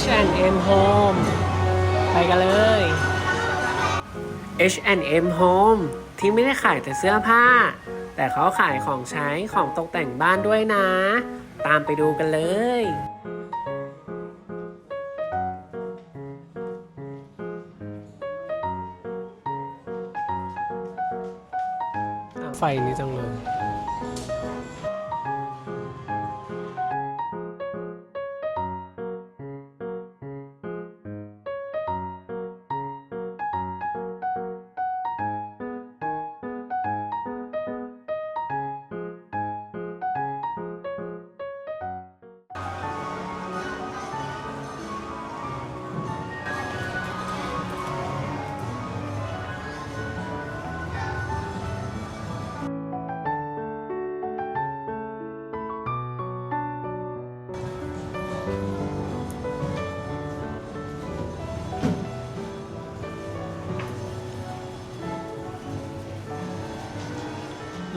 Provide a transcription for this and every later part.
H&M Home ไปกันเลย H&M Home ที่ไม่ได้ขายแต่เสื้อผ้า แต่เขาขายของใช้ของตกแต่งบ้านด้วยนะ ตามไปดูกันเลย ไฟนี้จังเลย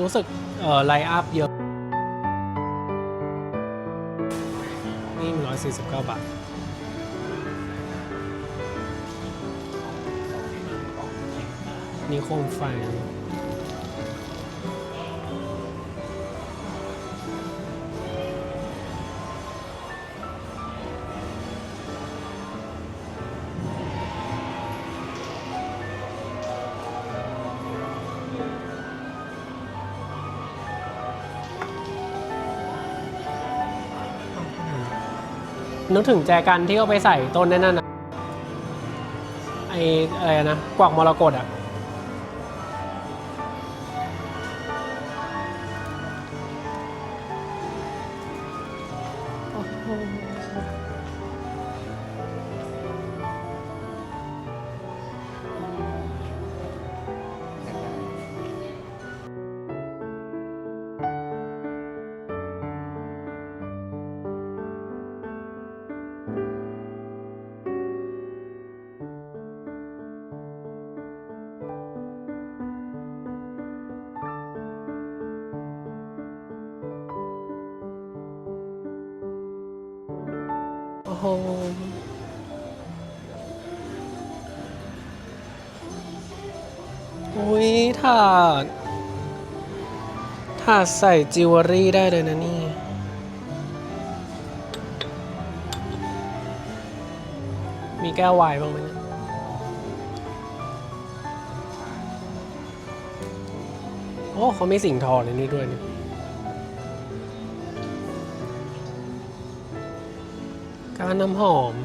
รู้สึกเอ่อไลอัพเยอะ นี่ร้อยสี่สิบเก้าบาท นี่โคมไฟ นึกถึงแจกันที่เขาไปใส่ต้นนั่นน่ะไออะไรนะกวักมรกตอะ โอ้โหอุ้ยถาดถาดใส่จิวเวลรี่ได้เลยนะนี่ มีแก้วไวน์บ้างไหมเนี่ยโอ้เขามีสิ่งทอในนี้ด้วยเนี่ย การน้ำหอม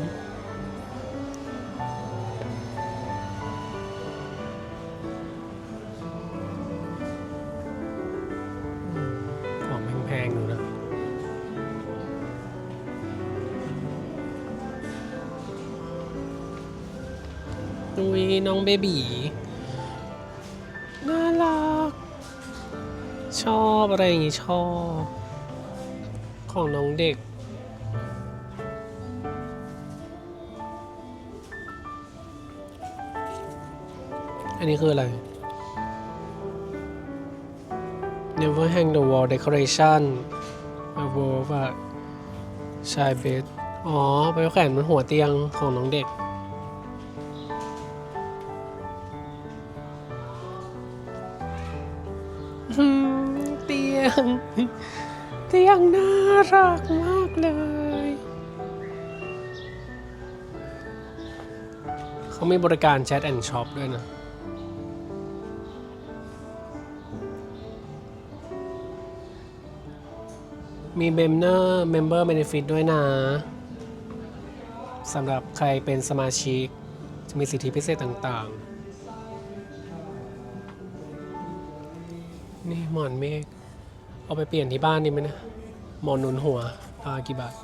ของแพงๆอยู่นะอุ้ยน้องเบบีน่ารัก ชอบอะไรอย่างงี้ชอบ ของน้องเด็ก อันนี้คืออะไร Never hang the wall decoration above a child bed อ๋อ ไปแขวนบนหัวเตียงของน้องเด็ก เตียง เตียงน่ารักมากเลย เขามีบริการแชทแอนด์ช็อปด้วยนะ มีเมมเนอร์เมมเบอร์เบนฟิตด้วยนะสำหรับใครเป็นสมาชิก จะมีสิทธิพิเศษต่างๆ นี่หมอนเมฆเอาไปเปลี่ยนที่บ้านดีไหมนะ หมอนหนุนหัวราคากี่บาท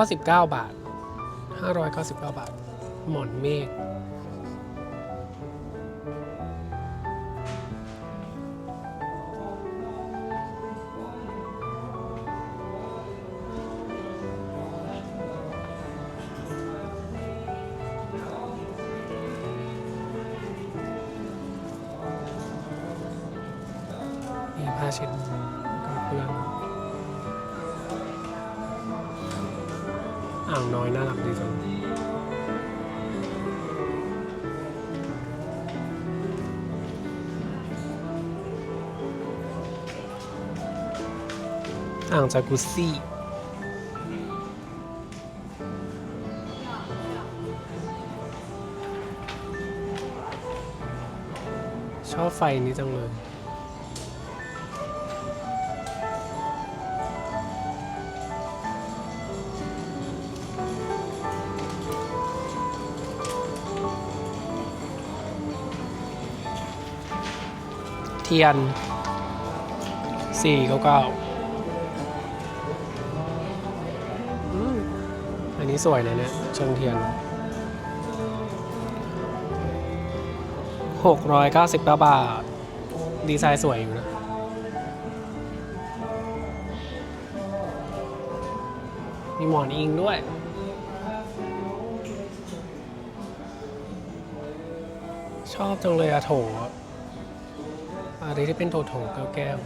599 บาท 599 บาท หมอนเมฆ มีผ้าเช็ดก็เพื่อนอ่างน้อยน่ารักดีจังอ่างจากุซซี่ชอบไฟนี้จังเลย เทียนสี่เก้าเก้าอันนี้สวยนะเนี่ยเชิงเทียนหกร้อยเก้าสิบเก้าบาท ดีไซน์สวยอยู่นะมีหมอนอิงด้วย ชอบจังเลยอะโถ อะไรที่เป็นโถโถแก้วแก้ว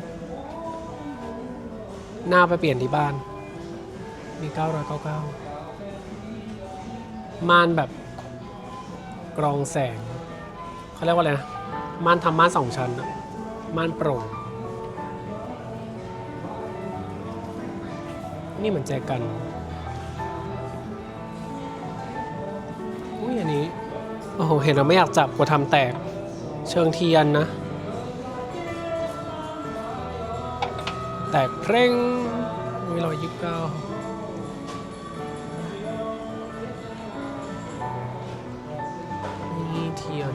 หน้าไปเปลี่ยนที่บ้าน มี 999 ม่านแบบกรองแสง เขาเรียกว่าอะไรนะ ม่านทำม่านสองชั้นอะม่านโปร่ง นี่เหมือนแจกันอุ้ยอันนี้ โอ้โห เห็นแล้วไม่อยากจับกลัวทำแตก เชิงเทียนนะ แตกเพร่งอุ้ยร้อยยี่สิบเก้านี่เทียน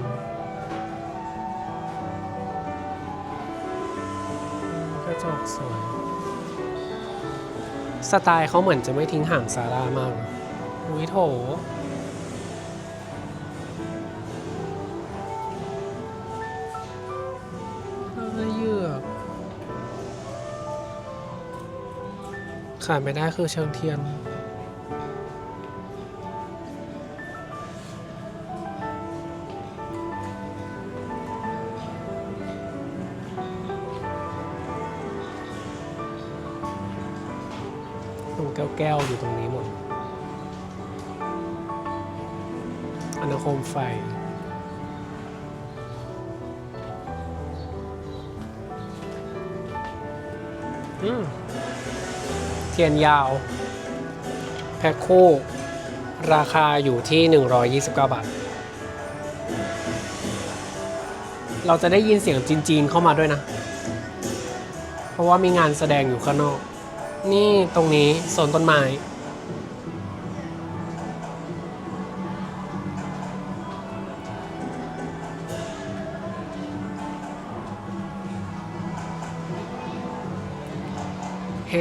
กระจกสวย สไตล์เขาเหมือนจะไม่ทิ้งห่างซาร่ามากนะอุ้ยโถ ขาดไม่ได้คือเชิงเทียน ตรงแก้วๆอยู่ตรงนี้หมดอนาคมไฟอืม เทียนยาว แพ็คคู่ ราคาอยู่ที่ 129 บาท เราจะได้ยินเสียงจีนๆเข้ามาด้วยนะ เพราะว่ามีงานแสดงอยู่ข้างนอก นี่ตรงนี้โซนต้นไม้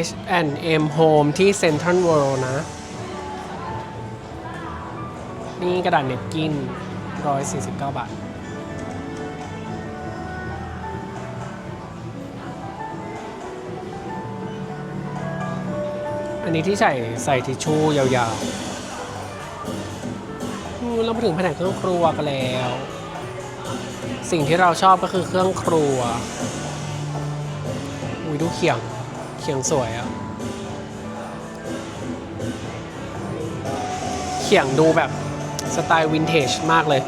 H&M Home ที่ Central World นะ นี่กระดาษเน็ตกิน 149 บาท อันนี้ที่ใส่ใส่ทิชชู่ยาวๆ เรามาถึงแผนกเครื่องครัวกันแล้ว สิ่งที่เราชอบก็คือเครื่องครัว อุ้ยดูเขียง เขียงสวยอะเขียงดูแบบสไตล์วินเทจมากเลย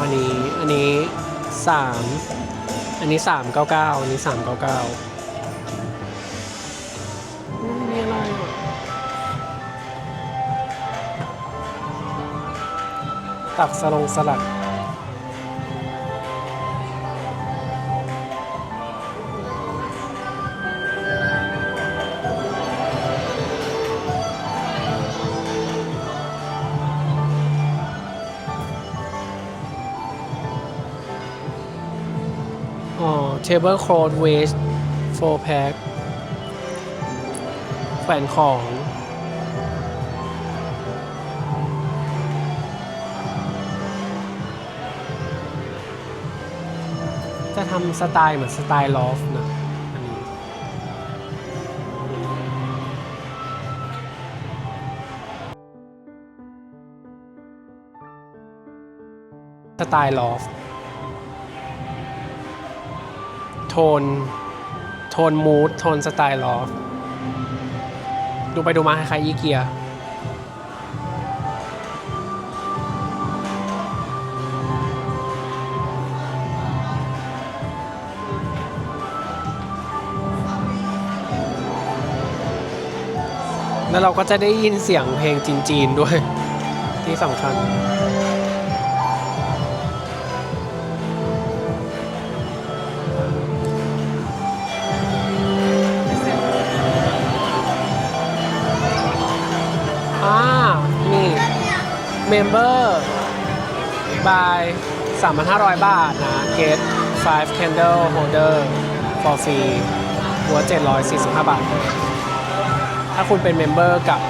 อันนี้อันนี้สามอันนี้สามเก้าเก้าอันนี้สามเก้าเก้ามีอะไรอะตักสลงสลัด table cloth waste 4 pack แขวนของ จะทำสไตล์เหมือนสไตล์ลอฟนะอันนี้อสไตล์ลอฟ โทน โทนมูดโทนสไตล์ลอฟดูไปดูมาคล้ายๆอีเกียแล้วเราก็จะได้ยินเสียงเพลงจีนๆด้วยที่สำคัญ อ่านี่เมมเบอร์บาย3,500 บาทนะ get 5 candle holder for free หัว 745 บาท ถ้าคุณเป็นเมมเบอร์กับ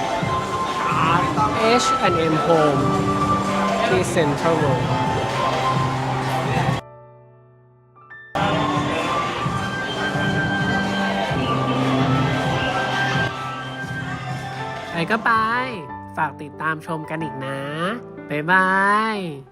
H&M Home ที่ Central World ไปก็ไป ฝากติดตามชมกันอีกนะ บ๊ายบาย